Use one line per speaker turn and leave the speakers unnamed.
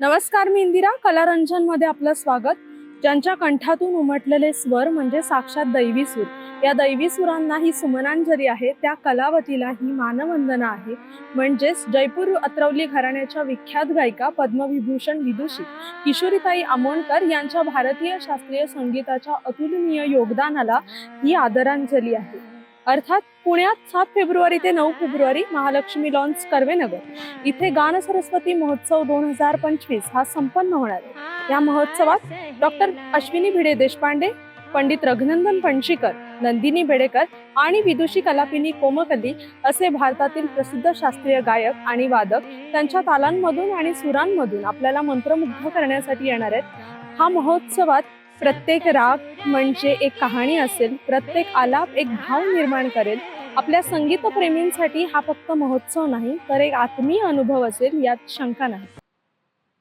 नमस्कार मी इंदिरा. कलारंजनमध्ये आपलं स्वागत. ज्यांच्या कंठातून उमटलेले स्वर म्हणजे साक्षात दैवी सूर. या दैवी सुरांना ही सुमनांजली आहे. त्या कलावतीला ही मानवंदना आहे. म्हणजेच जयपूर अत्रवली घराण्याच्या विख्यात गायिका पद्मविभूषण विदुषी किशोरीताई आमोणकर यांच्या भारतीय शास्त्रीय संगीताच्या अतुलनीय योगदानाला ही आदरांजली आहे. अर्थात पुण्यात सात फेब्रुवारी ते नऊ फेब्रुवारी महालक्ष्मी लॉन्स कर्वेनगर इथे गान सरस्वती महोत्सव दोन हजार पंचवीस हा संपन्न होणार आहे. या महोत्सवात डॉक्टर अश्विनी भिडे देशपांडे पंडित रघुनंदन पणशीकर नंदिनी बेडेकर आणि विदुषी कलापिनी कोमकली असे भारतातील प्रसिद्ध शास्त्रीय गायक आणि वादक त्यांच्या तालांमधून आणि सुरांमधून आपल्याला मंत्रमुग्ध करण्यासाठी येणार आहेत. हा महोत्सवात प्रत्येक राग म्हणजे एक कहाणी असेल प्रत्येक आलाप एक भाव निर्माण करेल. आपल्या संगीतप्रेमींसाठी हा फक्त महोत्सव नाही तर एक आत्मीय अनुभव असेल यात शंका नाही.